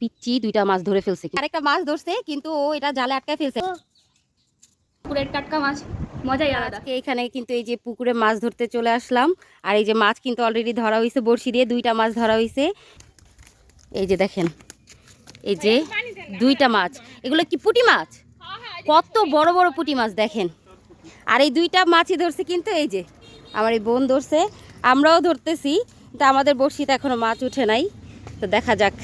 পিচ্ছি দুইটা মাছ ধরে ফেলছে। আরেকটা মাছ ধরছে কিন্তু ও এটা জালে আটকায় ফেলছে। পুকুরের টাটকা মাছ মজাই আলাদা। এখানে কিন্তু এই যে পুকুরে মাছ ধরতে চলে আসলাম আর এই যে মাছ কিন্তু অলরেডি ধরা হয়েছে বড়শি দিয়ে দুইটা মাছ ধরা হয়েছে এই যে দেখেন এই যে দুইটা মাছ। এগুলো কি পুঁটি মাছ? কত বড় বড় পুঁটি মাছ দেখেন। আর এই দুইটা মাছই ধরছে কিন্তু এই যে আমার এই বোন ধরছে আমরাও ধরতেছি। কিন্তু আমাদের বড়শিতে এখনও মাছ উঠে নাই। তো দেখা যাক।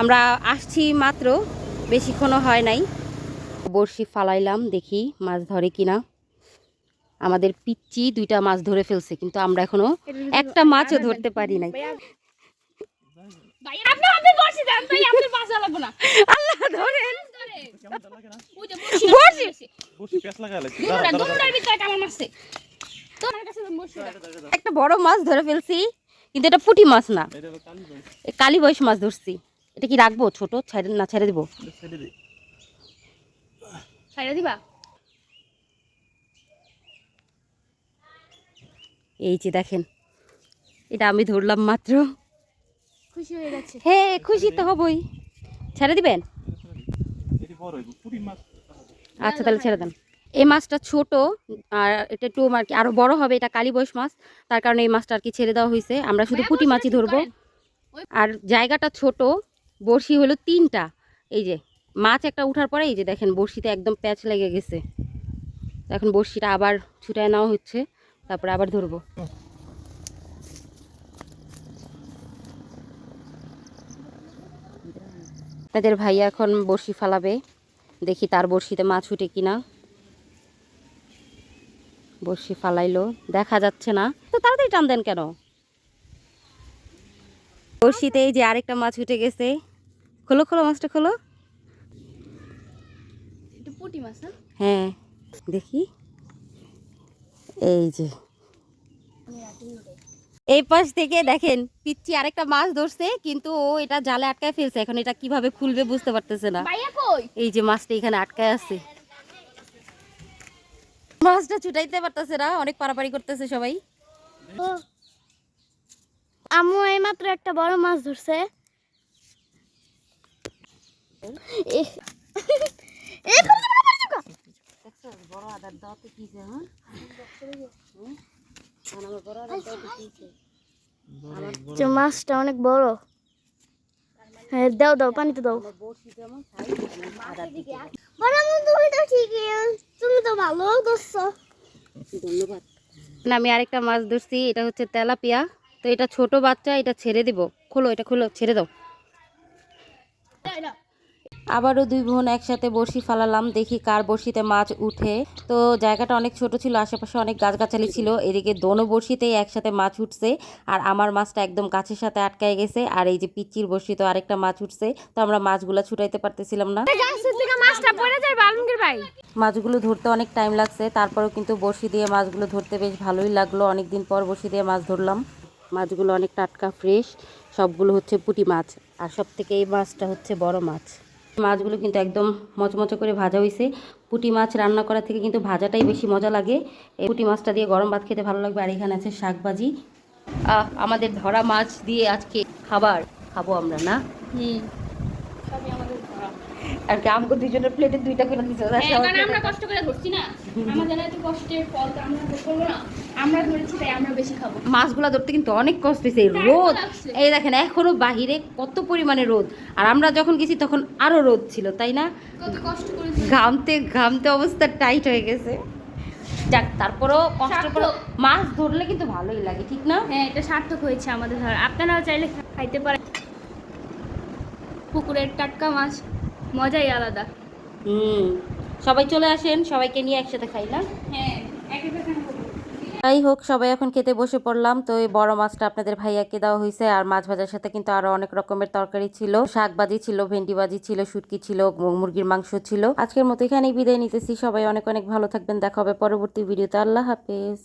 আমরা আসছি মাত্র বেশিক্ষণও হয় নাই। বড়শি ফালাইলাম দেখি মাছ ধরে কিনা। আমাদের পিচ্চি দুইটা মাছ ধরে ফেলছে কিন্তু আমরা এখনও একটা মাছও ধরতে পারি নাই। আল্লাহ ধরেন। তো একটা বড় মাছ ধরে ফেলছি। কিন্তু এটা পুঁটি মাছ না। এটা কালি কালী বয়স মাছ ধরছি। এটা কি রাখব ছোট? ছেড়ে না ছেড়ে দেবো? এই যে দেখেন এটা আমি ধরলাম মাত্র। খুশি হয়ে হ্যাঁ খুশি তো হবই। ছেড়ে দিবেন? এটি বড় হইব পুরি মাছ। আচ্ছা তাহলে ছেড়ে দেন। এই মাছটা ছোট আর এটা একটু আর কি আরও বড় হবে এটা কালী বয়স মাছ। তার কারণে এই মাছটা আর কি ছেড়ে দেওয়া হয়েছে আমরা শুধু পুঁটি মাছই ধরবো। আর জায়গাটা ছোট বড়শি হলো তিনটা। এই যে মাছ একটা উঠার পরে এই যে দেখেন বড়শিতে একদম প্যাচ লেগে গেছে। এখন বড়শিটা আবার ছুটায় নেওয়া হচ্ছে তারপরে আবার ধরবো। তাদের ভাইয়া এখন বড়শি ফালাবে। দেখি তার বড়শিতে মাছ উঠে কিনা। বড়শি ফালাইলো দেখা যাচ্ছে না। তো তাড়াতাড়ি টান দেন কেন? বড়শিতে এই যে আরেকটা মাছ উঠে গেছে। খোলো খোলো মাছটা খোলো। এটা মাছ না? হ্যাঁ দেখি। এই যে। এই পাশ থেকে দেখেন পিচ্ছি আরেকটা মাছ ধরছে কিন্তু ও এটা জালে আটকায় ফেলছে। এখন এটা কীভাবে খুলবে বুঝতে পারতেছে না। এই যে মাছটা এখানে আটকায় আছে। মাছটা ছুটাইতে পারতেছে না, অনেক পারাপারি করতেছে সবাই। আমু এই মাত্র একটা বড় মাছ ধরছে। হ্যাঁ মাছটা অনেক বড়। হ্যাঁ দাও দাও, পানিতে দাও। তুমি তো ঠিকই তুমি তো ভালো ধরছো ধন্যবাদ। না আমি আরেকটা মাছ ধরছি এটা হচ্ছে তেলাপিয়া। তো এটা ছোট বাচ্চা এটা ছেড়ে দিব। খোলো এটা খোলো ছেড়ে দাও। আবারও দুই বোন একসাথে বড়শি ফালালাম দেখি কার বড়শিতে মাছ উঠে। তো জায়গাটা অনেক ছোট ছিল আশেপাশে অনেক গাছগাছালি ছিল। এদিকে দোনো বড়শিতেই একসাথে মাছ উঠছে আর আমার মাছটা একদম গাছের সাথে আটকায় গেছে। আর এই যে পিচ্চির বড়শিতে আরেকটা মাছ উঠছে তো আমরা মাছগুলা ছুটাইতে পারতেছিলাম না। মাছটা পড়ে যায় বালুঙ্গের ভাই। মাছগুলো ধরতে অনেক টাইম লাগছে তারপরেও কিন্তু বড়শি দিয়ে মাছগুলো ধরতে বেশ ভালোই লাগল। অনেক দিন পর বড়শি দিয়ে মাছ ধরলাম। মাছগুলো অনেক টাটকা ফ্রেশ সবগুলো হচ্ছে পুঁটি মাছ। আর সব থেকে এই মাছটা হচ্ছে বড় মাছ। মাছগুলো কিন্তু একদম মচমচে করে ভাজা হয়েছে পুঁটি মাছ রান্না করা থেকে কিন্তু ভাজাটাই বেশি মজা লাগে। এই পুটি মাছটা দিয়ে গরম ভাত খেতে ভালো লাগবে। আর এখানে আছে শাক ভাজি আহ, আমাদের ধরা মাছ দিয়ে আজকে খাবার। খাব আমরা না? হুম। আর কি আমাকে দুজনের প্লেটে দুইটা করে দিতে হ্যাঁ, আমরা কষ্ট করে ধরছি না। আমাদের এত কষ্টের ফল তো আমরা করব না। আমরা ধরেছি তাই আমরা বেশি খাব। মাছগুলা ধরতে কিন্তু অনেক কষ্ট হয়েছে রোদ। এই দেখেন এখনও বাহিরে কত পরিমাণে রোদ। আর আমরা যখন গেছি তখন আরও রোদ ছিল তাই না? কত কষ্ট করে ঘামতে ঘামতে অবস্থা টাইট হয়ে গেছে। যাক তারপরেও কষ্ট করে মাছ ধরলে কিন্তু ভালোই লাগে ঠিক না? হ্যাঁ এটা সার্থক হয়েছে আমাদের ধর আপনারাও চাইলে খাইতে পারেন। পুকুরের টাটকা মাছ মজাই আলাদা। হুম সবাই চলে আসেন সবাইকে নিয়ে একসাথে খাই না হ্যাঁ যাই হোক সবাই এখন খেতে বসে পড়লাম তো এই বড় মাছটা আপনাদের ভাইয়াকে দেওয়া হয়েছে আর মাছ ভাজার সাথে কিন্তু আরও অনেক রকমের তরকারি ছিল। শাক ভাজি ছিল ভেন্ডি ভাজি ছিল শুটকি ছিল মুরগির মাংস ছিল। আজকের মতো এখানেই বিদায় নিতেছি সবাই অনেক অনেক ভালো থাকবেন দেখা হবে পরবর্তী ভিডিওতে। আল্লাহ হাফেজ।